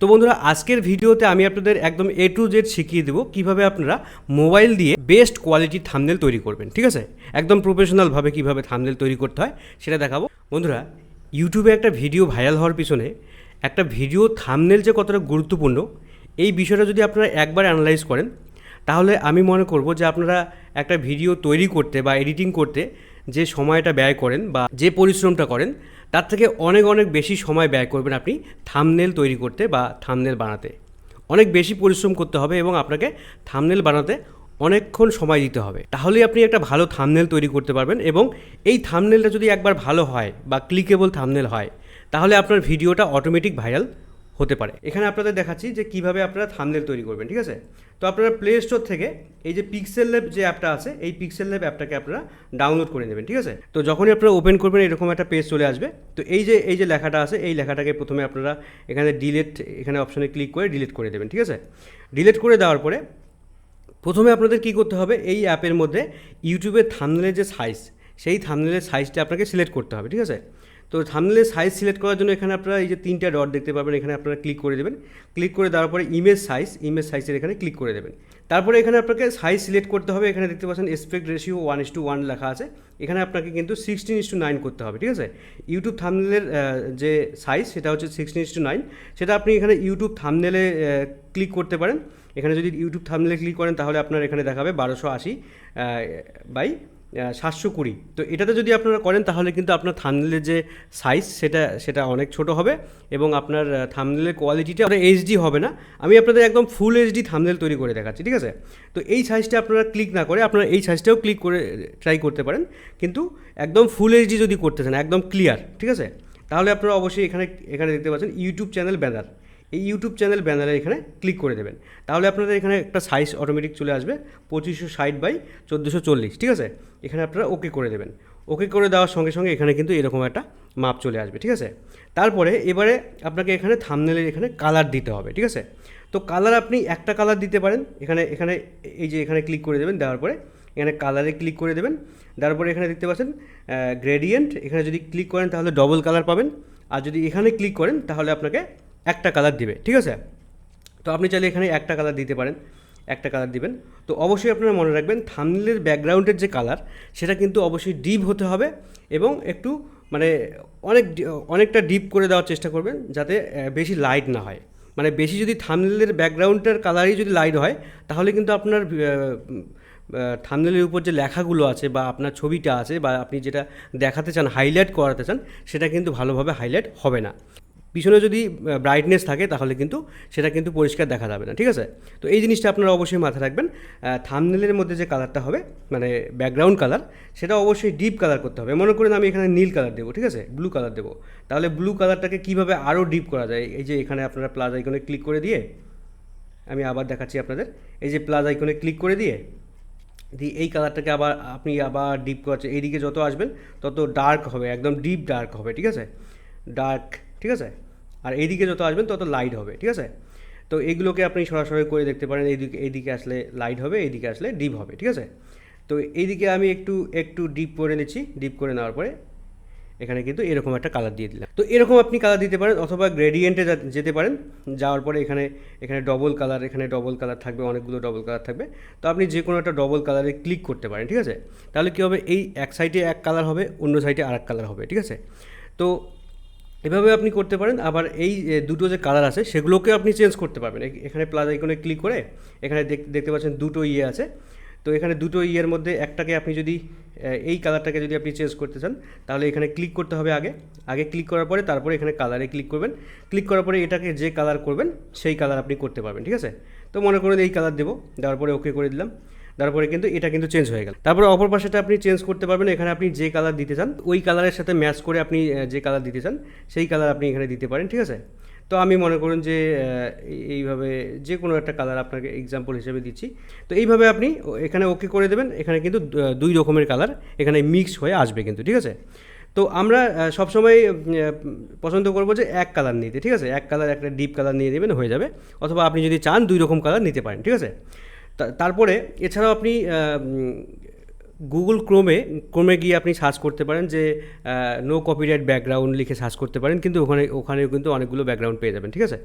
তো বন্ধুরা, আজকের ভিডিওতে আমি আপনাদের একদম এ টু জেড শিখিয়ে দেবো কীভাবে আপনারা মোবাইল দিয়ে বেস্ট কোয়ালিটির থামনেল তৈরি করবেন, ঠিক আছে? একদম প্রফেশনালভাবে কীভাবে থামনেল তৈরি করতে হয়, সেটা দেখাবো। বন্ধুরা ইউটিউবে একটা ভিডিও ভাইরাল হওয়ার পিছনে একটা ভিডিও থামনেল যে কতটা গুরুত্বপূর্ণ, এই বিষয়টা যদি আপনারা একবার অ্যানালাইজ করেন, তাহলে আমি মনে করব যে আপনারা একটা ভিডিও তৈরি করতে বা এডিটিং করতে যে সময়টা ব্যয় করেন বা যে পরিশ্রমটা করেন তার থেকে অনেক অনেক বেশি সময় ব্যয় করবেন আপনি থামনেল তৈরি করতে বা থামনেল বানাতে। অনেক বেশি পরিশ্রম করতে হবে এবং আপনাকে থামনেল বানাতে অনেকক্ষণ সময় দিতে হবে। তাহলেই আপনি একটা ভালো থামনেল তৈরি করতে পারবেন এবং এই থামনেলটা যদি একবার ভালো হয় বা ক্লিকেবল থামনেল হয়, তাহলে আপনার ভিডিওটা অটোমেটিক ভাইরাল হতে পারে। এখানে আপনাদের দেখাচ্ছি যে কীভাবে আপনারা থামনেল তৈরি করবেন, ঠিক আছে? তো আপনারা প্লে স্টোর থেকে এই যে পিক্সেল ল্যাব যে অ্যাপটা আছে, এই পিক্সেল ল্যাব অ্যাপটাকে আপনারা ডাউনলোড করে নেবেন, ঠিক আছে? তো যখনই আপনারা ওপেন করবেন, এরকম একটা পেজ চলে আসবে। তো এই যে এই যে লেখাটা আছে, এই লেখাটাকে প্রথমে আপনারা এখানে ডিলেট এখানে অপশানে ক্লিক করে ডিলিট করে দেবেন, ঠিক আছে? ডিলিট করে দেওয়ার পরে প্রথমে আপনাদের কি করতে হবে, এই অ্যাপের মধ্যে ইউটিউবের থামনেলের যে সাইজ সেই থামনেলের সাইজটা আপনাকে সিলেক্ট করতে হবে, ঠিক আছে? তো থামনেলের সাইজ সিলেক্ট করার জন্য এখানে আপনারা এই যে তিনটা ডট দেখতে পাবেন, এখানে আপনারা ক্লিক করে দেবেন। ক্লিক করে দেওয়ার পরে ইমেজ সাইজ ইমেজ সাইজের এখানে ক্লিক করে দেবেন। তারপরে এখানে আপনাকে সাইজ সিলেক্ট করতে হবে, এখানে দেখতে পাচ্ছেন aspect ratio one is two one লেখা আছে। এখানে আপনাকে কিন্তু সিক্সটিন ইস টু নাইন করতে হবে, ঠিক আছে? ইউটিউব থামনেলের যে সাইজ সেটা হচ্ছে সিক্সটিন ইস টু নাইন সেটা আপনি এখানে ইউটিউব থামনেলে ক্লিক করতে পারেন। এখানে যদি ইউটিউব থামনেলে ক্লিক করেন, তাহলে আপনার এখানে দেখাবে বারোশো আশি বাই সাতশো কুড়ি। তো এটাতে যদি আপনারা করেন, তাহলে কিন্তু আপনার থামনেলের যে সাইজ সেটা সেটা অনেক ছোট হবে এবং আপনার থামনেলের কোয়ালিটিটা আপনার এইচডি হবে না। আমি আপনাদের একদম ফুল এইচডি থামনেল তৈরি করে দেখাচ্ছি, ঠিক আছে? তো এই সাইজটা আপনারা ক্লিক না করে, আপনারা এই সাইজটাও ক্লিক করে ট্রাই করতে পারেন। কিন্তু একদম ফুল এইচডি যদি করতে চান, একদম ক্লিয়ার ঠিক আছে? তাহলে আপনারা অবশ্যই এখানে এখানে দেখতে পাচ্ছেন ইউটিউব চ্যানেল ব্যানার এই ইউটিউব চ্যানেল ব্যানারে এখানে ক্লিক করে দেবেন। তাহলে আপনাদের এখানে একটা সাইজ অটোমেটিক চলে আসবে, পঁচিশশো ষাট বাই চোদ্দোশো চল্লিশ, ঠিক আছে? এখানে আপনারা ওকে করে দেবেন। ওকে করে দেওয়ার সঙ্গে সঙ্গে এখানে কিন্তু এরকম একটা মাপ চলে আসবে, ঠিক আছে? তারপরে এবারে আপনাকে এখানে থামনেলের এখানে কালার দিতে হবে, ঠিক আছে? তো কালার আপনি একটা কালার দিতে পারেন। এখানে এখানে এই যে এখানে ক্লিক করে দেবেন দেওয়ার পরে, এখানে কালারে ক্লিক করে দেবেন। তারপরে এখানে দেখতে পাচ্ছেন গ্রেডিয়েন্ট এখানে যদি ক্লিক করেন তাহলে ডবল কালার পাবেন। আর যদি এখানে ক্লিক করেন তাহলে আপনাকে একটা কালার দিবে, ঠিক আছে? তো আপনি চাইলে এখানে একটা কালার দিতে পারেন, একটা কালার দিবেন। তো অবশ্যই আপনারা মনে রাখবেন থামনেলের ব্যাকগ্রাউন্ডের যে কালার সেটা কিন্তু অবশ্যই ডিপ হতে হবে এবং একটু মানে অনেক অনেকটা ডিপ করে দেওয়ার চেষ্টা করবেন যাতে বেশি লাইট না হয়। মানে বেশি যদি থামনেলের ব্যাকগ্রাউন্ডের কালারই যদি লাইট হয়, তাহলে কিন্তু আপনার থামনেলের উপর যে লেখাগুলো আছে বা আপনার ছবিটা আছে বা আপনি যেটা দেখাতে চান হাইলাইট করাতে চান, সেটা কিন্তু ভালোভাবে হাইলাইট হবে না। পিছনে যদি ব্রাইটনেস থাকে, তাহলে কিন্তু সেটা কিন্তু পরিষ্কার দেখা যাবে না, ঠিক আছে? তো এই জিনিসটা আপনারা অবশ্যই মাথায় রাখবেন। থামনেলের মধ্যে যে কালারটা হবে মানে ব্যাকগ্রাউন্ড কালার সেটা অবশ্যই ডিপ কালার করতে হবে। মনে করেন আমি এখানে নীল কালার দেবো, ঠিক আছে? ব্লু কালার দেবো। তাহলে ব্লু কালারটাকে কীভাবে আরও ডিপ করা যায়? এই যে এখানে আপনারা প্লাস আইকনে ক্লিক করে দিয়ে, আমি আবার দেখাচ্ছি আপনাদের। এই যে প্লাস আইকনে ক্লিক করে দিয়ে দিয়ে এই কালারটাকে আবার আপনি আবার ডিপ করাচ্ছে এইদিকে যত আসবেন, তত ডার্ক হবে, একদম ডিপ ডার্ক হবে, ঠিক আছে? ডার্ক ঠিক আছে? আর এইদিকে যত আসবেন তত লাইট হবে, ঠিক আছে? তো এইগুলোকে আপনি সরাসরি করে দেখতে পারেন, এইদিকে এইদিকে আসলে লাইট হবে, এইদিকে আসলে ডিপ হবে, ঠিক আছে? তো এইদিকে আমি একটু একটু ডিপ করে নিচ্ছি ডিপ করে নেওয়ার পরে এখানে কিন্তু এরকম একটা কালার দিয়ে দিলাম। তো এরকম আপনি কালার দিতে পারেন অথবা গ্রেডিয়েন্টে যেতে পারেন, যাওয়ার পরে এখানে এখানে ডবল কালার এখানে ডবল কালার থাকবে, অনেকগুলো ডবল কালার থাকবে। তো আপনি যে কোনো একটা ডবল কালারে ক্লিক করতে পারেন, ঠিক আছে? তাহলে কী হবে? এই এক সাইডে এক কালার হবে, অন্য সাইডে আর কালার হবে, ঠিক আছে? তো এভাবে আপনি করতে পারেন। আবার এই দুটো যে কালার আছে, সেগুলোকে আপনি চেঞ্জ করতে পারবেন। এখানে প্লাস আইকনে ক্লিক করে, এখানে দেখতে পাচ্ছেন দুটো ইয়ে আছে। তো এখানে দুটো ইয়ের মধ্যে একটাকে আপনি যদি এই কালারটাকে যদি আপনি চেঞ্জ করতে চান, তাহলে এখানে ক্লিক করতে হবে আগে। আগে ক্লিক করার পরে তারপরে এখানে কালারে ক্লিক করবেন। ক্লিক করার পরে এটাকে যে কালার করবেন, সেই কালার আপনি করতে পারবেন, ঠিক আছে? তো মনে করেন এই কালার দেবো, দেওয়ার পরে ওকে করে দিলাম। তারপরে কিন্তু এটা কিন্তু চেঞ্জ হয়ে গেল। তারপরে অপর পাশেটা আপনি চেঞ্জ করতে পারবেন, এখানে আপনি যে কালার দিতে চান, ওই কালারের সাথে ম্যাচ করে আপনি যে কালার দিতে চান, সেই কালার আপনি এখানে দিতে পারেন, ঠিক আছে? তো আমি মনে করুন যে এইভাবে যে কোনো একটা কালার আপনাকে এক্সাম্পল হিসেবে দিচ্ছি। তো এইভাবে আপনি এখানে ওকে করে দেবেন, এখানে কিন্তু দুই রকমের কালার এখানে মিক্স হয়ে আসবে কিন্তু, ঠিক আছে? তো আমরা সবসময় পছন্দ করব যে এক কালার নিতে, ঠিক আছে? এক কালার একটা ডিপ কালার নিয়ে নেবেন, হয়ে যাবে। অথবা আপনি যদি চান দুই রকম কালার নিতে পারেন, ঠিক আছে? তারপরে এছাড়াও আপনি গুগল ক্রোমে ক্রোমে গিয়ে আপনি সার্চ করতে পারেন যে নো কপিরাইট ব্যাকগ্রাউন্ড লিখে সার্চ করতে পারেন, কিন্তু ওখানে, ওখানেও কিন্তু অনেকগুলো ব্যাকগ্রাউন্ড পেয়ে যাবেন, ঠিক আছে?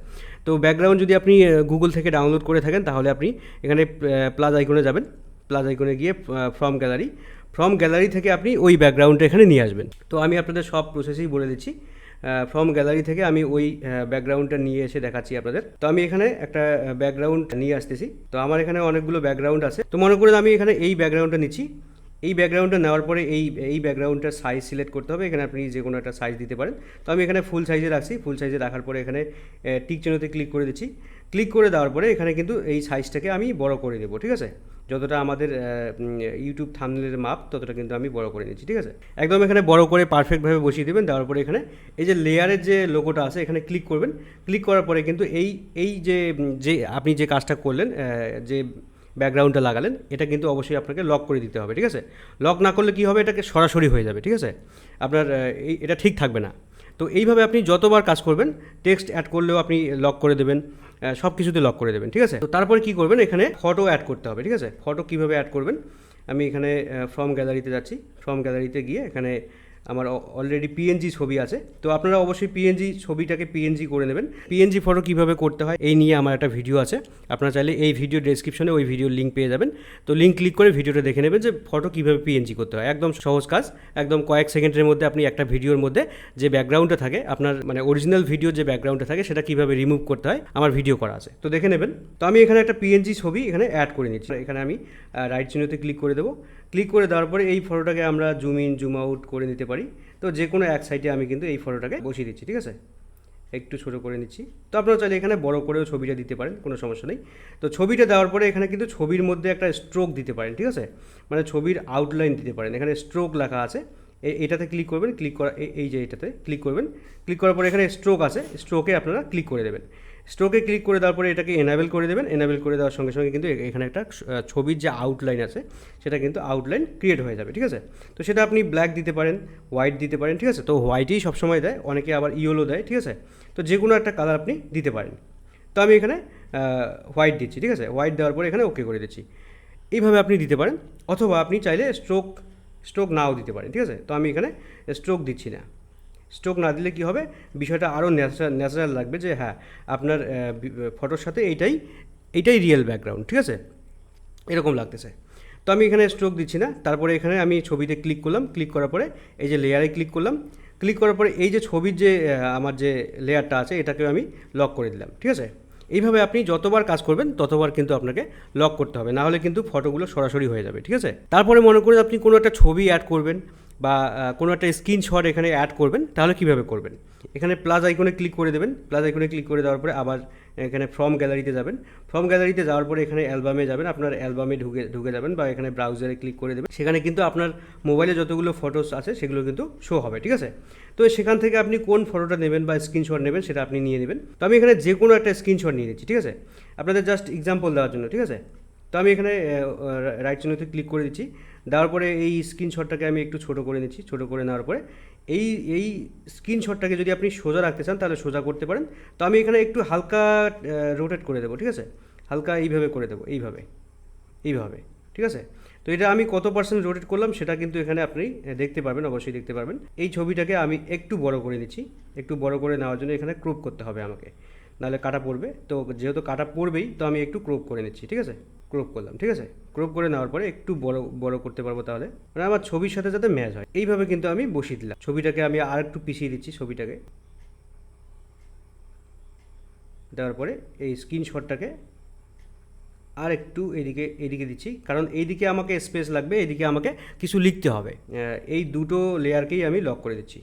তো ব্যাকগ্রাউন্ড যদি আপনি গুগল থেকে ডাউনলোড করে থাকেন, তাহলে আপনি এখানে প্লাস আইকনে যাবেন। প্লাস আইকনে গিয়ে ফ্রম গ্যালারি ফ্রম গ্যালারি থেকে আপনি ওই ব্যাকগ্রাউন্ডটা এখানে নিয়ে আসবেন। তো আমি আপনাদের সব প্রসেসই বলে দিচ্ছি। ফ্রম গ্যালারি থেকে আমি ওই ব্যাকগ্রাউন্ডটা নিয়ে এসে দেখাচ্ছি আপনাদের। তো আমি এখানে একটা ব্যাকগ্রাউন্ড নিয়ে আসতেছি। তো আমার এখানে অনেকগুলো ব্যাকগ্রাউন্ড আছে। তো মনে করেন আমি এখানে এই ব্যাকগ্রাউন্ডটা নিচ্ছি। এই ব্যাকগ্রাউন্ডটা নেওয়ার পরে এই এই ব্যাকগ্রাউন্ডটার সাইজ সিলেক্ট করতে হবে। এখানে আপনি যে কোনো একটা সাইজ দিতে পারেন। তো আমি এখানে ফুল সাইজে রাখছি। ফুল সাইজে রাখার পরে এখানে টিক চিহ্নতে ক্লিক করে দিচ্ছি। ক্লিক করে দেওয়ার পরে এখানে কিন্তু এই সাইজটাকে আমি বড় করে দেবো ঠিক আছে? যতটা আমাদের ইউটিউব থামনেলের মাপ, ততটা কিন্তু আমি বড় করে নিচ্ছি, ঠিক আছে? একদম এখানে বড় করে পারফেক্টভাবে বসিয়ে দেবেন, দেওয়ার পরে এখানে এই যে লেয়ারের যে লোগোটা আছে, এখানে ক্লিক করবেন। ক্লিক করার পরে কিন্তু এই এই যে যে আপনি যে কাজটা করলেন যে ব্যাকগ্রাউন্ডটা লাগালেন, এটা কিন্তু অবশ্যই আপনাকে লক করে দিতে হবে, ঠিক আছে? লক না করলে কী হবে? এটাকে সরাসরি হয়ে যাবে, ঠিক আছে? আপনার এই, এটা ঠিক থাকবে না। তো এইভাবে আপনি যতবার কাজ করবেন টেক্সট অ্যাড করলেও আপনি লক করে দেবেন সব কিছুতে লক করে দেবেন, ঠিক আছে? তো তারপরে কী করবেন? এখানে ফটো অ্যাড করতে হবে, ঠিক আছে? ফটো কীভাবে অ্যাড করবেন? আমি এখানে ফর্ম গ্যালারিতে যাচ্ছি। ফর্ম গ্যালারিতে গিয়ে এখানে আমার অলরেডি পিএনজি ছবি আছে। তো আপনারা অবশ্যই পিএনজি ছবিটাকে পিএনজি করে নেবেন। পিএনজি ফটো কীভাবে করতে হয়, এই নিয়ে আমার একটা ভিডিও আছে। আপনারা চাইলে এই ভিডিও ডেসক্রিপশনে ওই ভিডিওর লিঙ্ক পেয়ে যাবেন। তো লিঙ্ক ক্লিক করে ভিডিওটা দেখে নেবেন যে ফটো কীভাবে পিএনজি করতে হয়। একদম সহজ কাজ, একদম কয়েক সেকেন্ডের মধ্যে আপনি একটা ভিডিওর মধ্যে যে ব্যাকগ্রাউন্ডটা থাকে, আপনার মানে অরিজিনাল ভিডিও যে ব্যাকগ্রাউন্ডটা থাকে, সেটা কীভাবে রিমুভ করতে হয়, আমার ভিডিও করা আছে। তো দেখে নেবেন। তো আমি এখানে একটা পিএনজি ছবি এখানে অ্যাড করে নিচ্ছি। এখানে আমি রাইট চিহ্নতে ক্লিক করে দেবো। ক্লিক করে দেওয়ার পরে এই ফটোটাকে আমরা জুম ইন জুম আউট করে নিতে পারি। তো যে কোনো এক সাইডে আমি কিন্তু এই ফটোটাকে বসিয়ে দিচ্ছি, ঠিক আছে? একটু ছোটো করে নিচ্ছি। তো আপনারা চাইলে এখানে বড় করেও ছবিটা দিতে পারেন, কোনো সমস্যা নেই। তো ছবিটা দেওয়ার পরে এখানে কিন্তু ছবির মধ্যে একটা স্ট্রোক দিতে পারেন, ঠিক আছে? মানে ছবির আউটলাইন দিতে পারেন। এখানে স্ট্রোক লেখা আছে। এটাতে ক্লিক করবেন ক্লিক করা এই যে এটাতে ক্লিক করবেন। ক্লিক করার পরে এখানে স্ট্রোক আছে। স্ট্রোকে আপনারা ক্লিক করে দেবেন। স্ট্রোকে ক্লিক করে দেওয়ার পরে এটাকে এনাবেল করে দেবেন। এনাবেল করে দেওয়ার সঙ্গে সঙ্গে কিন্তু এখানে একটা ছবির যে আউটলাইন আছে, সেটা কিন্তু আউটলাইন ক্রিয়েট হয়ে যাবে, ঠিক আছে? তো সেটা আপনি ব্ল্যাক দিতে পারেন হোয়াইট দিতে পারেন, ঠিক আছে? তো হোয়াইটেই সবসময় দেয়, অনেকে আবার ইয়েলো দেয়, ঠিক আছে? তো যে কোনো একটা কালার আপনি দিতে পারেন। তো আমি এখানে হোয়াইট দিচ্ছি, ঠিক আছে? হোয়াইট দেওয়ার পরে এখানে ওকে করে দিচ্ছি। এইভাবে আপনি দিতে পারেন, অথবা আপনি চাইলে স্ট্রোক স্ট্রোক নাও দিতে পারেন, ঠিক আছে? তো আমি এখানে স্ট্রোক দিচ্ছি না। স্ট্রোক না দিলে কী হবে? বিষয়টা আরও ন্যাচারাল ন্যাচারাল লাগবে যে হ্যাঁ আপনার ফটোর সাথে এইটাই এইটাই রিয়েল ব্যাকগ্রাউন্ড ঠিক আছে? এরকম লাগতেছে। তো আমি এখানে স্ট্রোক দিচ্ছি না, তারপরে এখানে আমি ছবিতে ক্লিক করলাম ক্লিক করার পরে এই যে লেয়ারে ক্লিক করলাম ক্লিক করার পরে এই যে ছবির যে আমার যে লেয়ারটা আছে, এটাকেও আমি লক করে দিলাম, ঠিক আছে? এইভাবে আপনি যতবার কাজ করবেন, ততবার কিন্তু আপনাকে লক করতে হবে, না হলে কিন্তু ফটোগুলো সরাসরি হয়ে যাবে, ঠিক আছে? তারপরে মনে করুন আপনি কোনো একটা ছবি অ্যাড করবেন বা কোনো একটা স্ক্রিনশট এখানে অ্যাড করবেন, তাহলে কীভাবে করবেন? এখানে প্লাস আইকনে ক্লিক করে দেবেন প্লাস আইকনে ক্লিক করে দেওয়ার পরে আবার এখানে ফ্রম গ্যালারিতে যাবেন। ফ্রম গ্যালারিতে যাওয়ার পরে এখানে অ্যালবামে যাবেন, আপনার অ্যালবামে ঢুকে ঢুকে যাবেন বা এখানে ব্রাউজারে ক্লিক করে দেবেন। সেখানে কিন্তু আপনার মোবাইলে যতগুলো ফটোস আছে, সেগুলো কিন্তু শো হবে, ঠিক আছে? তো সেখান থেকে আপনি কোন ফটোটা নেবেন বা স্ক্রিনশট নেবেন, সেটা আপনি নিয়ে নেবেন। তো আমি এখানে যে কোনো একটা স্ক্রিনশট নিয়ে নিচ্ছি, ঠিক আছে? আপনাদের জাস্ট এক্সাম্পল দেওয়ার জন্য, ঠিক আছে? তো আমি এখানে রাইট চিহ্নতে ক্লিক করে দিচ্ছি। দেওয়ার পরে এই স্ক্রিনশটটাকে আমি একটু ছোটো করে নিচ্ছি, ছোটো করে নেওয়ার পরে এই এই স্ক্রিনশটটাকে যদি আপনি সোজা রাখতে চান তাহলে সোজা করতে পারেন। তো আমি এখানে একটু হালকা রোটেট করে দেবো, ঠিক আছে? হালকা এইভাবে করে দেবো, এইভাবে এইভাবে, ঠিক আছে? তো এটা আমি কত পার্সেন্ট রোটেট করলাম সেটা কিন্তু এখানে আপনি দেখতে পারবেন, অবশ্যই দেখতে পারবেন। এই ছবিটাকে আমি একটু বড় করে নিচ্ছি, একটু বড় করে নেওয়ার জন্য এখানে ক্রপ করতে হবে আমাকে। নাহলে কাটা পড়বে। তো যেহেতু কাটা পড়বেই, তো আমি একটু ক্রপ করে নিচ্ছি, ঠিক আছে? ক্রপ করলাম, ঠিক আছে? ক্রপ করে নেওয়ার পরে একটু বড় বড় করতে পারব তাহলে। মানে আমার ছবির সাথে যাতে ম্যাচ হয়। এইভাবে কিন্তু আমি বসিয়ে দিলাম। ছবিটাকে আমি আর একটু পিছিয়ে দিচ্ছি ছবিটাকে। দেওয়ার পরে এই স্ক্রিনশটটাকে আর একটু এদিকে এদিকে দিচ্ছি। কারণ এইদিকে আমাকে স্পেস লাগবে এদিকে আমাকে কিছু লিখতে হবে। এই দুটো লেয়ারকেই আমি লক করে দিচ্ছি।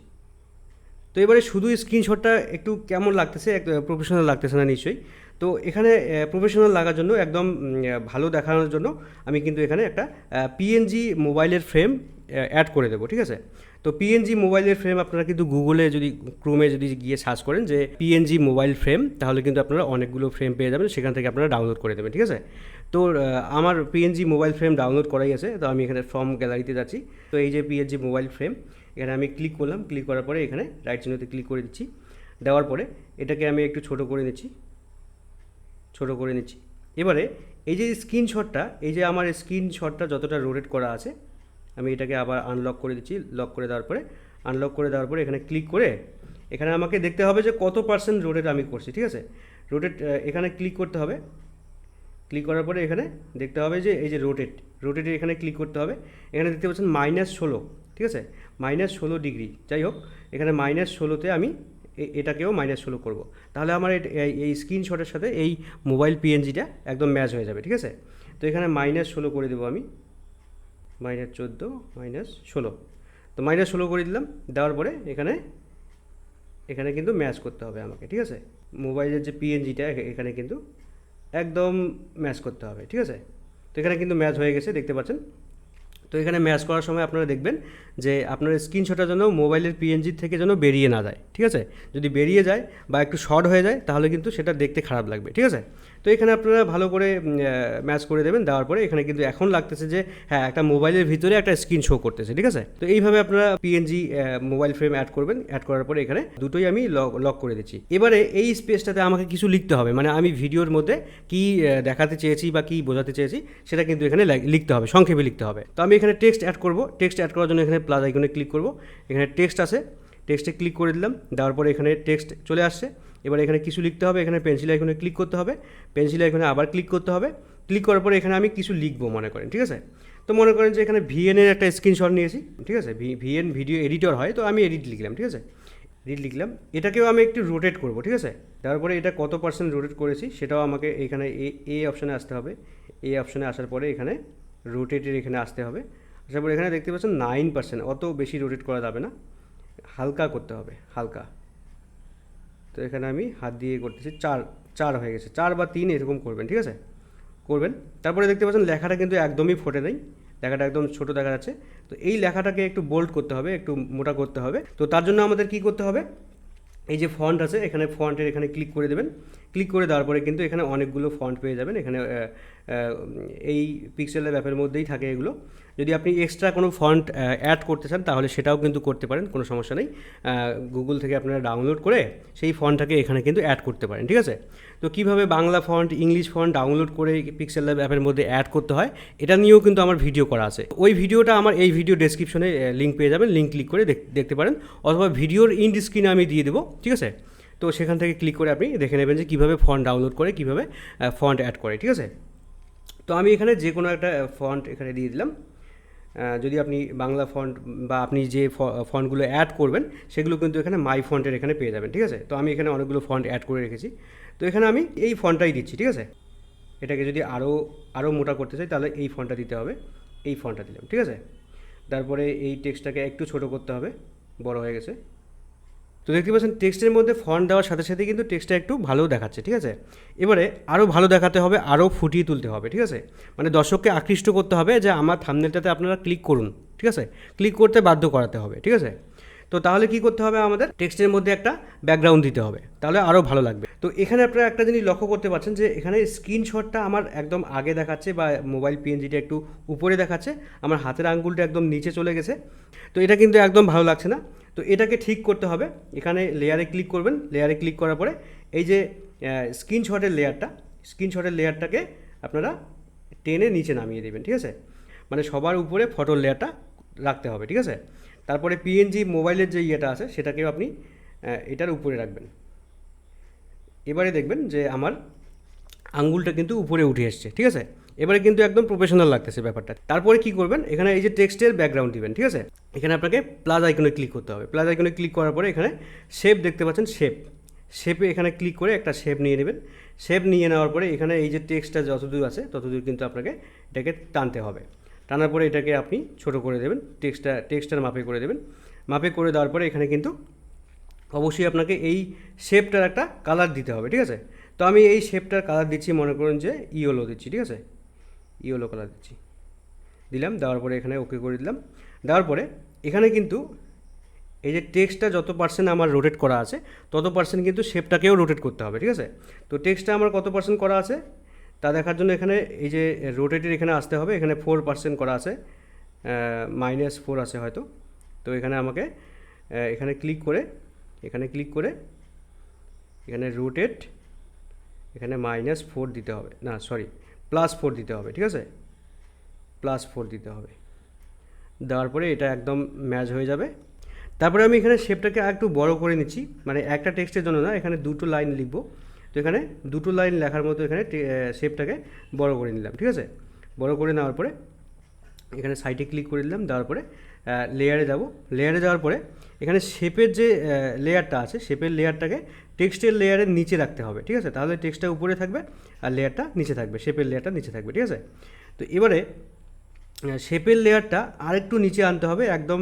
তো এবারে শুধু স্ক্রিনশটটা একটু কেমন লাগতেছে প্রফেশনাল লাগতেছে না নিশ্চয়ই। তো এখানে প্রফেশনাল লাগার জন্য একদম ভালো দেখানোর জন্য আমি কিন্তু এখানে একটা পিএনজি মোবাইলের ফ্রেম অ্যাড করে দেবো, ঠিক আছে? তো পিএনজি মোবাইলের ফ্রেম আপনারা কিন্তু গুগলে যদি ক্রোমে যদি গিয়ে সার্চ করেন যে পিএনজি মোবাইল ফ্রেম তাহলে কিন্তু আপনারা অনেকগুলো ফ্রেম পেয়ে যাবেন, সেখান থেকে আপনারা ডাউনলোড করে দেবেন, ঠিক আছে? তো আমার পিএনজি মোবাইল ফ্রেম ডাউনলোড করাই আছে, তো আমি এখানে ফর্ম গ্যালারিতে যাচ্ছি। তো এই যে পিএনজি মোবাইল ফ্রেম এখানে আমি ক্লিক করলাম ক্লিক করার পরে এখানে রাইট চিহ্নতে ক্লিক করে দিচ্ছি। দেওয়ার পরে এটাকে আমি একটু ছোট করে নিচ্ছি ছোট করে নিচ্ছি। এবারে এই যে স্ক্রিনশটটা এই যে আমার স্ক্রিনশটটা যতটা রোটেট করা আছে, আমি এটাকে আবার আনলক করে দিচ্ছি, লক করে দেওয়ার পরে, আনলক করে দেওয়ার পরে এখানে ক্লিক করে, এখানে আমাকে দেখতে হবে যে কত পার্সেন্ট রোটেট আমি করছি, ঠিক আছে? রোটেট এখানে ক্লিক করতে হবে। ক্লিক করার পরে এখানে দেখতে হবে যে এই যে রোটেট, রোটেটে এখানে ক্লিক করতে হবে। এখানে দেখতে পাচ্ছেন মাইনাস ষোলো, ঠিক আছে? মাইনাস ষোলো ডিগ্রি। যাই হোক, এখানে মাইনাস ষোলোতে আমি এটাকেও মাইনাস ষোলো করব। তাহলে আমার এই- স্ক্রিনশটের সাথে এই মোবাইল পিএনজিটা একদম ম্যাচ হয়ে যাবে, ঠিক আছে? তো এখানে মাইনাস ষোলো করে দেবো আমি। মাইনাস চোদ্দ মাইনাস ষোলো। তো মাইনাস ষোলো করে দিলাম, দেওয়ার পরে এখানে এখানে কিন্তু ম্যাচ করতে হবে আমাকে, ঠিক আছে? মোবাইলের যে পিএনজিটা এখানে কিন্তু একদম ম্যাচ করতে হবে, ঠিক আছে? তো এখানে কিন্তু ম্যাচ হয়ে গেছে, দেখতে পাচ্ছেন? তো এখানে ম্যাচ করার সময় আপনারা দেখবেন যে আপনার স্ক্রিনশটটা যেন মোবাইলের পিএনজি থেকে যেন বেরিয়ে না যায়, ঠিক আছে? যদি বেরিয়ে যায় বা একটু শর্ট হয়ে যায়, তাহলে কিন্তু সেটা দেখতে খারাপ লাগবে, ঠিক আছে? তো এখানে আপনারা ভালো করে ম্যাচ করে দেবেন, দেওয়ার পরে এখানে কিন্তু এখন লাগতেছে যে হ্যাঁ একটা মোবাইলের ভিতরে একটা স্ক্রিন শো করতেছে, ঠিক আছে? তো এইভাবে আপনারা পিএনজি মোবাইল ফ্রেম অ্যাড করবেন অ্যাড করার পরে এখানে দুটোই আমি লক করে দিচ্ছি। এবারে এই স্পেসটাতে আমাকে কিছু লিখতে হবে মানে আমি ভিডিওর মধ্যে কি দেখাতে চেয়েছি বা কি বোঝাতে চেয়েছি, সেটা কিন্তু এখানে লিখতে হবে, সংক্ষেপে লিখতে হবে। তো আমি এখানে টেক্সট অ্যাড করব টেক্সট অ্যাড করার জন্য এখানে প্লাস আইকনে ক্লিক করব। এখানে টেক্সট আছে টেক্সটে ক্লিক করে দিলাম, দেওয়ার পরে এখানে টেক্সট চলে আসছে। এবার এখানে কিছু লিখতে হবে, এখানে পেন্সিল আইকনে ক্লিক করতে হবে পেন্সিল আইকনে আবার ক্লিক করতে হবে ক্লিক করার পরে এখানে আমি কিছু লিখব মনে করেন, ঠিক আছে? তো মনে করেন যে এখানে ভিএনের একটা স্ক্রিনশট নিয়েছি, ঠিক আছে? ভিএন ভিডিও এডিটর হয়, তো আমি এডিট লিখলাম, ঠিক আছে? এডিট লিখলাম, এটাকেও আমি একটু রোটেট করব, ঠিক আছে? তারপরে এটা কত পার্সেন্ট রোটেট করেছি, সেটাও আমাকে এখানে এ এ অপশানে আসতে হবে এ অপশানে আসার পরে এখানে রোটেটের এখানে আসতে হবে, আসার পরে এখানে দেখতে পাচ্ছেন নাইন পার্সেন্ট অত বেশি রোটেট করা যাবে না, হালকা করতে হবে, হালকা। তো এখানে আমি হাত দিয়ে করতেছি চার চার হয়ে গেছে। চার বা তিন এরকম করবেন, ঠিক আছে? করবেন। তারপরে দেখতে পাচ্ছেন লেখাটা কিন্তু একদমই ফোটে নেই। লেখাটা একদম ছোট দেখা যাচ্ছে। তো এই লেখাটাকে একটু বোল্ড করতে হবে, একটু মোটা করতে হবে। তো তার জন্য আমাদের কি করতে হবে? এই যে ফন্ট আছে, এখানে ফন্টের এখানে ক্লিক করে দেবেন। ক্লিক করে দেওয়ার পরে কিন্তু এখানে অনেকগুলো ফন্ট পেয়ে যাবেন। এখানে এই পিক্সেলের ব্যাপের মধ্যেই থাকে এগুলো। যদি আপনি এক্সট্রা কোনো ফন্ট অ্যাড করতে চান, তাহলে সেটাও কিন্তু করতে পারেন, কোনো সমস্যা নেই। গুগল থেকে আপনারা ডাউনলোড করে সেই ফন্টটাকে এখানে কিন্তু অ্যাড করতে পারেন, ঠিক আছে? তো কীভাবে Bangla font English font download করে পিক্সেল ল্যাব অ্যাপের মধ্যে অ্যাড করতে হয়, এটা নিয়েও কিন্তু আমার ভিডিও করা আছে। ওই ভিডিওটা আমার এই ভিডিও ডেসক্রিপশনে লিঙ্ক পেয়ে যাবেন লিঙ্ক ক্লিক করে দেখ- দেখতে পারেন। অথবা ভিডিওর ইন্ড স্ক্রিনে আমি দিয়ে দেবো, ঠিক আছে? তো সেখান থেকে ক্লিক করে আপনি দেখে নেবেন যে কীভাবে ফন্ট ডাউনলোড করে, কীভাবে ফন্ট অ্যাড করে, ঠিক আছে? তো আমি এখানে যে কোনো একটা ফন্ট এখানে দিয়ে দিলাম। যদি আপনি বাংলা ফন্ট বা আপনি যে ফন্টগুলো অ্যাড করবেন, সেগুলো কিন্তু এখানে মাই ফন্টের এখানে পেয়ে যাবেন, ঠিক আছে? তো আমি এখানে অনেকগুলো ফন্ট অ্যাড করে রেখেছি। তো এখানে আমি এই ফন্টটাই দিচ্ছি, ঠিক আছে? এটাকে যদি আরও আরও মোটা করতে চাই, তাহলে এই ফন্টটা দিতে হবে। এই ফন্টটা দিলাম, ঠিক আছে? তারপরে এই টেক্সটটাকে একটু ছোট করতে হবে, বড় হয়ে গেছে। তো দেখতে পাচ্ছেন, টেক্সটের মধ্যে ফন্ট দেওয়ার সাথে সাথে কিন্তু টেক্সটটা একটু ভালো দেখাচ্ছে, ঠিক আছে? এবারে আরও ভালো দেখাতে হবে আরও ফুটিয়ে তুলতে হবে, ঠিক আছে? মানে দর্শককে আকৃষ্ট করতে হবে যে আমার থামনেলটাতে আপনারা ক্লিক করুন, ঠিক আছে? ক্লিক করতে বাধ্য করাতে হবে, ঠিক আছে? তো তাহলে কি করতে হবে আমাদের? টেক্সটের মধ্যে একটা ব্যাকগ্রাউন্ড দিতে হবে, তাহলে আরও ভালো লাগবে। তো এখানে আপনারা একটা জিনিস লক্ষ্য করতে পারছেন যে এখানে স্ক্রিনশটটা আমার একদম আগে দেখাচ্ছে বা মোবাইল পিএনজিটা একটু উপরে দেখাচ্ছে, আমার হাতের আঙ্গুলটা একদম নিচে চলে গেছে। তো এটা কিন্তু একদম ভালো লাগছে না। তো এটাকে ঠিক করতে হবে। এখানে লেয়ারে ক্লিক করবেন। লেয়ারে ক্লিক করার পরে এই যে স্ক্রিনশটের লেয়ারটা স্ক্রিনশটের লেয়ারটাকে আপনারা টেনে নিচে নামিয়ে দেবেন, ঠিক আছে? মানে সবার উপরে ফটোর লেয়ারটা রাখতে হবে, ঠিক আছে? তারপরে পিএনজি মোবাইলের যে ইয়েটা আছে, সেটাকেও আপনি এটার উপরে রাখবেন। এবারে দেখবেন যে আমার আঙ্গুলটা কিন্তু উপরে উঠে এসছে, ঠিক আছে? এবারে কিন্তু একদম প্রফেশনাল লাগতেছে ব্যাপারটা। তারপরে কি করবেন? এখানে এই যে টেক্সটের ব্যাকগ্রাউন্ড দিবেন, ঠিক আছে? এখানে আপনাকে প্লাস আইকনে ক্লিক করতে হবে। প্লাস আইকনে ক্লিক করার পরে এখানে শেপ দেখতে পাচ্ছেন শেপ শেপে এখানে ক্লিক করে একটা শেপ নিয়ে নেবেন। শেপ নিয়ে নেওয়ার পরে এখানে এই যে টেক্সটটা যতদূর আছে, ততদূর কিন্তু আপনাকে এটাকে টানতে হবে। টানার পরে এটাকে আপনি ছোট করে দেবেন টেক্সটটা টেক্সটার মাপে করে দেবেন। মাপে করে দেওয়ার পরে এখানে কিন্তু অবশ্যই আপনাকে এই শেপটার একটা কালার দিতে হবে, ঠিক আছে? তো আমি এই শেপটার কালার দিচ্ছি, মনে করুন যে ইয়েলো দিচ্ছি, ঠিক আছে? ইয়েলো কালার দিচ্ছি। দিলাম, দেওয়ার পরে এখানে ওকে করে দিলাম। দেওয়ার পরে এখানে কিন্তু এই যে টেক্সটটা যত পার্সেন্ট আমার রোটেট করা আছে, তত পার্সেন্ট কিন্তু শেপটাকেও রোটেট করতে হবে, ঠিক আছে? তো টেক্সটটা আমার কত পার্সেন্ট করা আছে? তা দেখার জন্য এখানে এই যে রোটেটের এখানে আসতে হবে, এখানে ফোর পার্সেন্ট করা আছে মাইনাস ফোর আছে হয়তো। তো এখানে আমাকে এখানে ক্লিক করে, এখানে ক্লিক করে এখানে রোটেট এখানে মাইনাস ফোর দিতে হবে। না সরি প্লাস ফোর দিতে হবে, ঠিক আছে? প্লাস ফোর দিতে হবে। দেওয়ার পরে এটা একদম ম্যাচ হয়ে যাবে। তারপরে আমি এখানে শেপটাকে একটু বড় করে নিচ্ছি। মানে একটা টেক্সটের জন্য না, এখানে দুটো লাইন লিখব। তো এখানে দুটো লাইন লেখার মতো এখানে শেপটাকে বড় করে নিলাম, ঠিক আছে? বড় করে নেওয়ার পরে এখানে সাইডে ক্লিক করে দিলাম, দেওয়ার পরে লেয়ারে যাব। লেয়ারে যাওয়ার পরে এখানে শেপের যে লেয়ারটা আছে শেপের লেয়ারটাকে টেক্সটের লেয়ারের নিচে রাখতে হবে, ঠিক আছে? তাহলে টেক্সটটা উপরে থাকবে আর লেয়ারটা নিচে থাকবে শেপের লেয়ারটা নিচে থাকবে, ঠিক আছে? তো এবারে শেপের লেয়ারটা আরেকটু নিচে আনতে হবে, একদম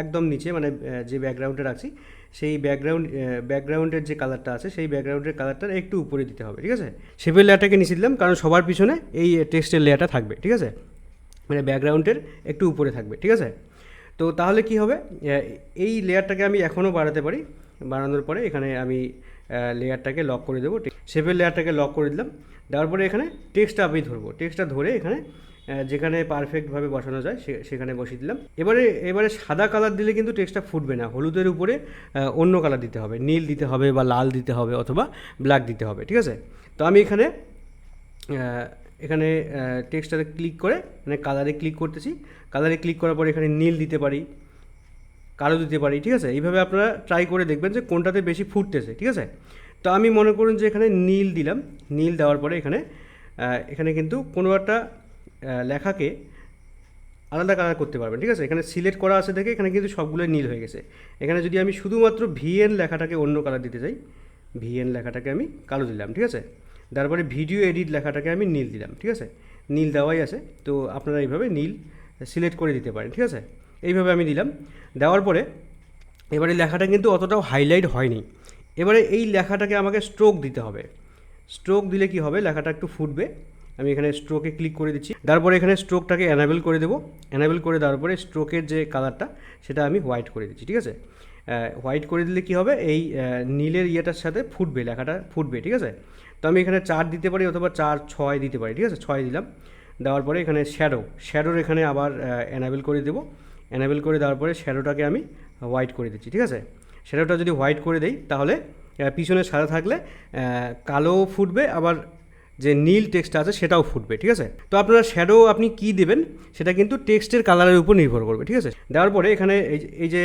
একদম নিচে মানে যে ব্যাকগ্রাউন্ডে রাখছি, সেই ব্যাকগ্রাউন্ড ব্যাকগ্রাউন্ডের যে কালারটা আছে, সেই ব্যাকগ্রাউন্ডের কালারটা একটু উপরে দিতে হবে, ঠিক আছে? শেপের লেয়ারটাকে নিচে দিলাম, কারণ সবার পিছনে এই টেক্সটের লেয়ারটা থাকবে, ঠিক আছে? মানে ব্যাকগ্রাউন্ডের একটু উপরে থাকবে, ঠিক আছে? তো তাহলে কি হবে? এই লেয়ারটাকে আমি এখনও বাড়াতে পারি বাড়ানোর পরে এখানে আমি লেয়ারটাকে লক করে দেবো। শেপের লেয়ারটাকে লক করে দিলাম। দেওয়ার পরে এখানে টেক্সটটা আমি ধরবো। টেক্সটটা ধরে এখানে যেখানে পারফেক্টভাবে বসানো যায় সেখানে বসিয়ে দিলাম। এবারে এবারে সাদা কালার দিলে কিন্তু টেক্সটটা ফুটবে না। হলুদের উপরে অন্য কালার দিতে হবে। নীল দিতে হবে বা লাল দিতে হবে অথবা ব্ল্যাক দিতে হবে, ঠিক আছে? তো আমি এখানে এখানে টেক্সটাতে ক্লিক করে মানে কালারে ক্লিক করতেছি। কালারে ক্লিক করার পরে এখানে নীল দিতে পারি। কালো দিতে পারি, ঠিক আছে? এইভাবে আপনারা ট্রাই করে দেখবেন যে কোনটাতে বেশি ফুটতেছে, ঠিক আছে? তো আমি মনে করুন যে এখানে নীল দিলাম। নীল দেওয়ার পরে এখানে এখানে কিন্তু কোনো একটা লেখাকে আলাদা কালার করতে পারবেন, ঠিক আছে? এখানে সিলেক্ট করা আছে দেখে এখানে কিন্তু সবগুলো নীল হয়ে গেছে। এখানে যদি আমি শুধুমাত্র ভিএন লেখাটাকে অন্য কালার দিতে চাই ভিএন লেখাটাকে আমি কালো দিলাম, ঠিক আছে? তারপরে ভিডিও এডিট লেখাটাকে আমি নীল দিলাম, ঠিক আছে? নীল দেওয়াই আছে, তো আপনারা এইভাবে নীল সিলেক্ট করে দিতে পারেন, ঠিক আছে? এইভাবে আমি দিলাম। দেওয়ার পরে এবারে লেখাটা কিন্তু অতটাও হাইলাইট হয়নি। এবারে এই লেখাটাকে আমাকে স্ট্রোক দিতে হবে। স্ট্রোক দিলে কি হবে? লেখাটা একটু ফুটবে। আমি এখানে স্ট্রোকে ক্লিক করে দিচ্ছি। তারপরে এখানে স্ট্রোকটাকে অ্যানাবেল করে দেবো। অ্যানাবেল করে দেওয়ার পরে স্ট্রোকের যে কালারটা সেটা আমি হোয়াইট করে দিচ্ছি, ঠিক আছে? হোয়াইট করে দিলে কি হবে? এই নীলের ইয়েটার সাথে ফুটবে, লেখাটা ফুটবে, ঠিক আছে? তো আমি এখানে চার দিতে পারি অথবা চার, ছয় দিতে পারি, ঠিক আছে? ছয় দিলাম। দেওয়ার পরে এখানে শ্যাডো শ্যাডোর এখানে আবার অ্যানাবেল করে দেবো। অ্যানাবেল করে দেওয়ার পরে শ্যাডোটাকে আমি হোয়াইট করে দিচ্ছি, ঠিক আছে? শ্যাডোটা যদি হোয়াইট করে দেই, তাহলে পিছনে সাদা থাকলে কালো ফুটবে, আবার যে নীল টেক্সট আছে, সেটাও ফুটবে, ঠিক আছে? তো আপনারা শ্যাডো আপনি কি দেবেন, সেটা কিন্তু টেক্সটের কালারের উপর নির্ভর করবে, ঠিক আছে? দেওয়ার পরে এখানে এই যে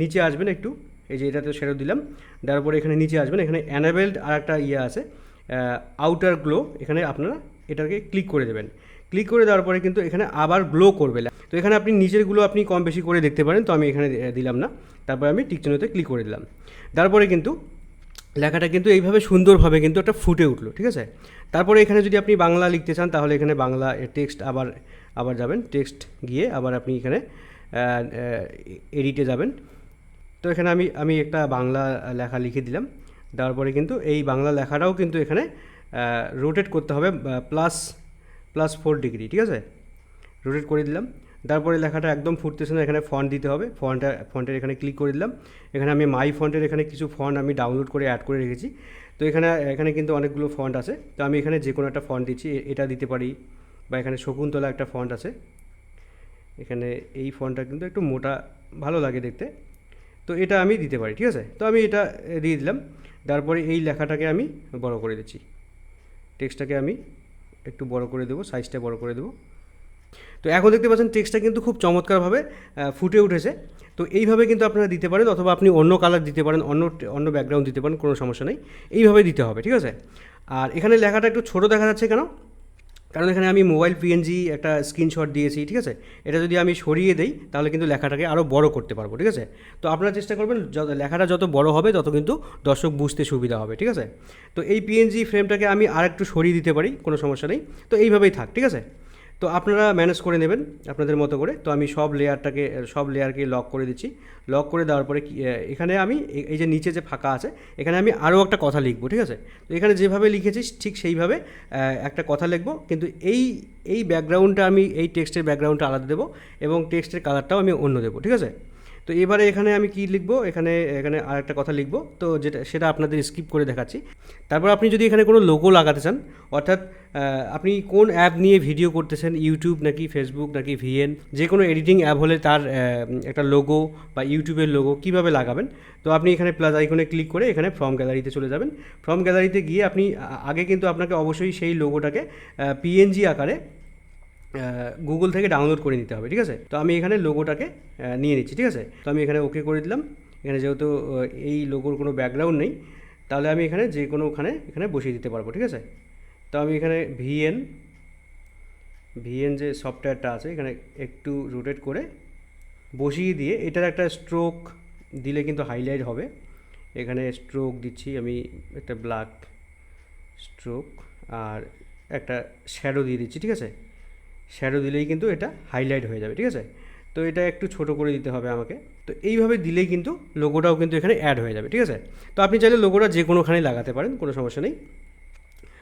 নিচে আসবেন একটু, এই যে এটাতে শ্যাডো দিলাম, দেওয়ার পরে এখানে নিচে আসবেন, এখানে অ্যানাবেলড আর একটা ইয়ে আছে আউটার গ্লো এখানে আপনারা এটাকে ক্লিক করে দেবেন। ক্লিক করে দেওয়ার পরে কিন্তু এখানে আবার গ্লো করবে। তো এখানে আপনি নিচেরগুলো আপনি কম বেশি করে দেখতে পারেন, তো আমি এখানে দিলাম না। তারপরে আমি টিকচিহ্নতে ক্লিক করে দিলাম। তারপরে কিন্তু লেখাটা কিন্তু এইভাবে সুন্দরভাবে কিন্তু একটা ফুটে উঠল, ঠিক আছে? তারপরে এখানে যদি আপনি বাংলা লিখতে চান, তাহলে এখানে বাংলা টেক্সট আবার আবার যাবেন। টেক্সট গিয়ে আবার আপনি এখানে এডিটে যাবেন। তো এখানে আমি আমি একটা বাংলা লেখা লিখে দিলাম। দেওয়ার পরে কিন্তু এই বাংলা লেখাটাও কিন্তু এখানে রোটেট করতে হবে প্লাস প্লাস ফোর ডিগ্রি ঠিক আছে? রোটেট করে দিলাম। তারপরে লেখাটা একদম ফুটতেছে না এখানে ফন্ট দিতে হবে। ফন্টটা ফন্টের এখানে ক্লিক করে দিলাম। এখানে আমি মাই ফন্টের এখানে কিছু ফন্ট আমি ডাউনলোড করে অ্যাড করে রেখেছি। তো এখানে এখানে কিন্তু অনেকগুলো ফন্ট আছে। তো আমি এখানে যে কোনো একটা ফন্ট দিচ্ছি এটা দিতে পারি। বা এখানে শকুন্তলা একটা ফন্ট আছে। এখানে এই ফন্টটা কিন্তু একটু মোটা, ভালো লাগে দেখতে। তো এটা আমি দিতে পারি, ঠিক আছে? তো আমি এটা দিয়ে দিলাম। তারপরে এই লেখাটাকে আমি বড় করে দিচ্ছি। টেক্সটটাকে আমি একটু বড় করে দেবো সাইজটা বড় করে দেবো। তো এখন দেখতে পাচ্ছেন টেক্সটটা কিন্তু খুব চমৎকারভাবে ফুটে উঠেছে। তো এইভাবে কিন্তু আপনারা দিতে পারেন অথবা আপনি অন্য কালার দিতে পারেন, অন্য অন্য ব্যাকগ্রাউন্ড দিতে পারেন, কোনো সমস্যা নেই। এইভাবে দিতে হবে, ঠিক আছে? আর এখানে লেখাটা একটু ছোট দেখা যাচ্ছে কেন? কারণ এখানে আমি মোবাইল পিএনজি একটা স্ক্রিনশট দিয়েছি, ঠিক আছে? এটা যদি আমি সরিয়ে দেই, তাহলে কিন্তু লেখাটাকে আরও বড় করতে পারব, ঠিক আছে? তো আপনারা চেষ্টা করবেন, যত লেখাটা যত বড় হবে, তত কিন্তু দর্শক বুঝতে সুবিধা হবে, ঠিক আছে? তো এই পিএনজি ফ্রেমটাকে আমি আর একটু সরিয়ে দিতে পারি, কোনো সমস্যা নেই। তো এইভাবেই থাক, ঠিক আছে? তো আপনারা ম্যানেজ করে নেবেন আপনাদের মতো করে। তো আমি সব লেয়ারটাকে সব লেয়ারকে লক করে দিচ্ছি। লক করে দেওয়ার পরে এখানে আমি এই- যে নিচে যে ফাঁকা আছে, এখানে আমি আরও একটা কথা লিখব, ঠিক আছে? তো এখানে যেভাবে লিখেছি, ঠিক সেইভাবে একটা কথা লিখব। কিন্তু এই এই ব্যাকগ্রাউন্ডটা আমি, এই টেক্সটের ব্যাকগ্রাউন্ডটা আলাদা দেবো এবং টেক্সটের কালারটাও আমি অন্য দেবো, ঠিক আছে? তো এবারে এখানে আমি কি লিখব? এখানে এখানে আর একটা কথা লিখব। তো যেটা, সেটা আপনাদের স্কিপ করে দেখাচ্ছি। তারপর আপনি যদি এখানে কোনো লোগো লাগাতে চান, অর্থাৎ আপনি কোন অ্যাপ নিয়ে ভিডিও করতেছেন ইউটিউব নাকি ফেসবুক নাকি ভিএন যে কোনো এডিটিং অ্যাপ হলে তার একটা লোগো বা ইউটিউবের লোগো কীভাবে লাগাবেন? তো আপনি এখানে প্লাস আইকনে ক্লিক করে এখানে ফর্ম গ্যালারিতে চলে যাবেন। ফর্ম গ্যালারিতে গিয়ে আপনি আগে কিন্তু আপনাকে অবশ্যই সেই লোগোটাকে পিএনজি আকারে গুগল থেকে ডাউনলোড করে নিতে হবে, ঠিক আছে? তো আমি এখানে লোগোটাকে নিয়ে নিচ্ছি, ঠিক আছে? তো আমি এখানে ওকে করে দিলাম। এখানে যেহেতু এই লোগোর কোনো ব্যাকগ্রাউন্ড নেই, তাহলে আমি এখানে যে কোনো ওখানে, এখানে বসিয়ে দিতে পারব, ঠিক আছে? তো আমি এখানে ভিএন ভিএন যে সফটওয়্যারটা আছে, এখানে একটু রোটেট করে বসিয়ে দিয়ে, এটার একটা স্ট্রোক দিলে কিন্তু হাইলাইট হবে। এখানে স্ট্রোক দিচ্ছি আমি একটা ব্ল্যাক স্ট্রোক আর একটা শ্যাডো দিয়ে দিচ্ছি, ঠিক আছে? শ্যাডো দিলেই কিন্তু এটা হাইলাইট হয়ে যাবে, ঠিক আছে? তো এটা একটু ছোট করে দিতে হবে আমাকে। তো এইভাবে দিলেই কিন্তু লোগোটাও কিন্তু এখানে অ্যাড হয়ে যাবে, ঠিক আছে? তো আপনি চাইলে লোগোটা যে কোনোখানে লাগাতে পারেন, কোনো সমস্যা নেই।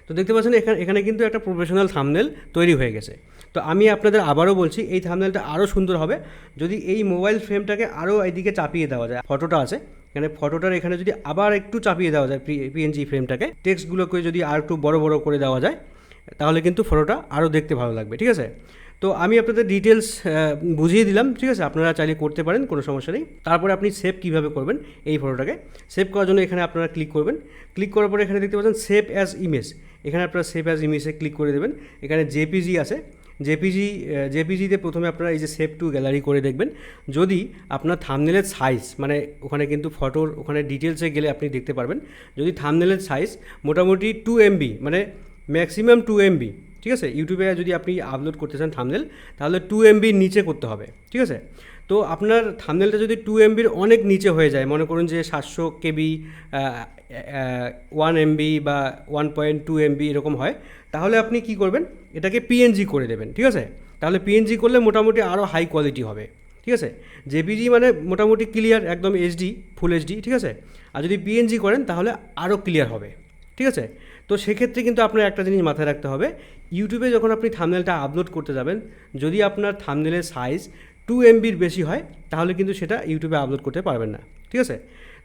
তো দেখতে পাচ্ছেন এখানে এখানে কিন্তু একটা প্রফেশনাল থামনেল তৈরি হয়ে গেছে। তো আমি আপনাদের আবারও বলছি, এই থামনেলটা আরও সুন্দর হবে। যদি এই মোবাইল ফ্রেমটাকে আরও এইদিকে চাপিয়ে দেওয়া যায় ফটোটা আছে, এখানে ফটোটার এখানে যদি আবার একটু চাপিয়ে দেওয়া যায় পিএনজি ফ্রেমটাকে টেক্সটগুলোকে যদি আর একটু বড় বড় করে দেওয়া যায় তাহলে কিন্তু ফটোটা আরও দেখতে ভালো লাগবে, ঠিক আছে? তো আমি আপনাদের ডিটেলস বুঝিয়ে দিলাম, ঠিক আছে? আপনারা চাইলে করতে পারেন, কোনো সমস্যা নেই। তারপরে আপনি সেভ কীভাবে করবেন এই ফটোটাকে সেভ করার জন্য এখানে আপনারা ক্লিক করবেন। ক্লিক করার পরে এখানে দেখতে পাচ্ছেন সেভ অ্যাজ ইমেজ এখানে আপনারা সেভ অ্যাজ ইমেজে ক্লিক করে দেবেন। এখানে জেপিজি আছে। জেপিজি জেপিজিতে প্রথমে আপনারা এই যে সেভ টু গ্যালারি করে দেখবেন। যদি আপনার থামনেলের সাইজ মানে ওখানে কিন্তু ফটোর ওখানে ডিটেলসে গেলে আপনি দেখতে পারবেন। যদি থামনেলের সাইজ মোটামুটি টু এমবি মানে ম্যাক্সিমাম টু এমবি ঠিক আছে? ইউটিউবে যদি আপনি আপলোড করতে চান থামনেল তাহলে টু এমবির নিচে করতে হবে, ঠিক আছে? তো আপনার থামনেলটা যদি টু এমবির অনেক নিচে হয়ে যায়, মনে করুন যে সাতশো কেবি ওয়ান এমবি বা ওয়ান পয়েন্ট টু এমবি এরকম হয়, তাহলে আপনি কি করবেন? এটাকে পিএনজি করে দেবেন, ঠিক আছে? তাহলে পিএনজি করলে মোটামুটি আরও হাই কোয়ালিটি হবে, ঠিক আছে? জেপিজি মানে মোটামুটি ক্লিয়ার একদম এইচডি ফুল এইচডি ঠিক আছে? আর যদি পিএনজি করেন, তাহলে আরও ক্লিয়ার হবে, ঠিক আছে? তো সেক্ষেত্রে কিন্তু আপনার একটা জিনিস মাথায় রাখতে হবে। ইউটিউবে যখন আপনি থামনেলটা আপলোড করতে যাবেন, যদি আপনার থামনেলের সাইজ টু এমবির বেশি হয়, তাহলে কিন্তু সেটা ইউটিউবে আপলোড করতে পারবেন না। ঠিক আছে?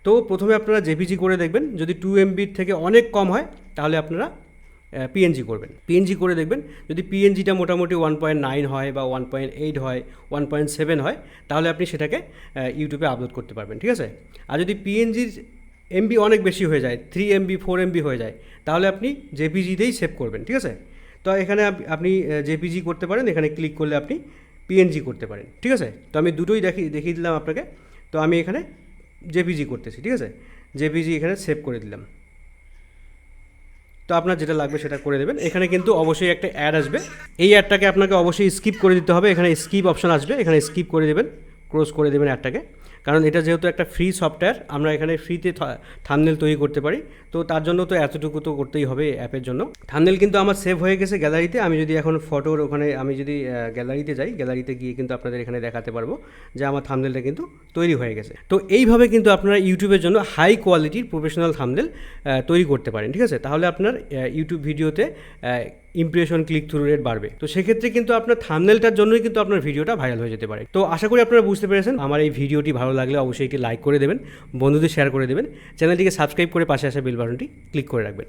তো প্রথমে আপনারা জেপিজি করে দেখবেন। যদি টু এমবির থেকে অনেক কম হয়, তাহলে আপনারা পিএনজি করবেন। পিএনজি করে দেখবেন। যদি পিএনজিটা মোটামুটি ওয়ান পয়েন্ট নাইন হয় বা ওয়ান পয়েন্ট এইট হয় ওয়ান পয়েন্ট সেভেন হয়, তাহলে আপনি সেটাকে ইউটিউবে আপলোড করতে পারবেন। ঠিক আছে? আর যদি পিএনজির এমবি অনেক বেশি হয়ে যায় থ্রি এমবি ফোর এমবি হয়ে যায়। তাহলে আপনি জেপিজিতেই সেভ করবেন, ঠিক আছে? তো এখানে আপ- আপনি জেপিজি করতে পারেন, এখানে ক্লিক করলে আপনি পিএনজি করতে পারেন, ঠিক আছে? তো আমি দুটোই দেখি, দেখিয়ে দিলাম আপনাকে। তো আমি এখানে জেপিজি করতেছি, ঠিক আছে? জেপিজি এখানে সেভ করে দিলাম। তো আপনার যেটা লাগবে সেটা করে দেবেন। এখানে কিন্তু অবশ্যই একটা অ্যাড আসবে। এই অ্যাডটাকে আপনাকে অবশ্যই স্কিপ করে দিতে হবে। এখানে স্কিপ অপশন আসবে। এখানে স্কিপ করে দেবেন ক্রস করে দেবেন অ্যাডটাকে কারণ এটা যেহেতু একটা ফ্রি সফটওয়্যার আমরা এখানে ফ্রিতে থামনেল তৈরি করতে পারি। তো তার জন্য তো এতটুকু তো করতেই হবে অ্যাপের জন্য। থামনেল কিন্তু আমার সেভ হয়ে গেছে গ্যালারিতে আমি যদি এখন ফটোর ওখানে, আমি যদি গ্যালারিতে যাই গ্যালারিতে গিয়ে কিন্তু আপনাদের এখানে দেখাতে পারব যে আমার থামনেলটা কিন্তু তৈরি হয়ে গেছে। তো এইভাবে কিন্তু আপনারা ইউটিউবের জন্য হাই কোয়ালিটির প্রফেশনাল থামনেল তৈরি করতে পারেন, ঠিক আছে? তাহলে আপনার ইউটিউব ভিডিওতে ইমপ্রেশন ক্লিক থ্রু রেট বাড়বে। তো সেক্ষেত্রে কিন্তু আপনার থামনেলটার জন্যই কিন্তু আপনার ভিডিওটা ভাইরাল হয়ে যেতে পারে। তো আশা করি আপনারা বুঝতে পেরেছেন। আমার এই ভিডিওটি ভালো লাগলে অবশ্যই একটি লাইক করে দেবেন, বন্ধুদের শেয়ার করে দেবেন। চ্যানেলটিকে সাবস্ক্রাইব করে পাশে আসা বেল বাটনটি ক্লিক করে রাখবেন।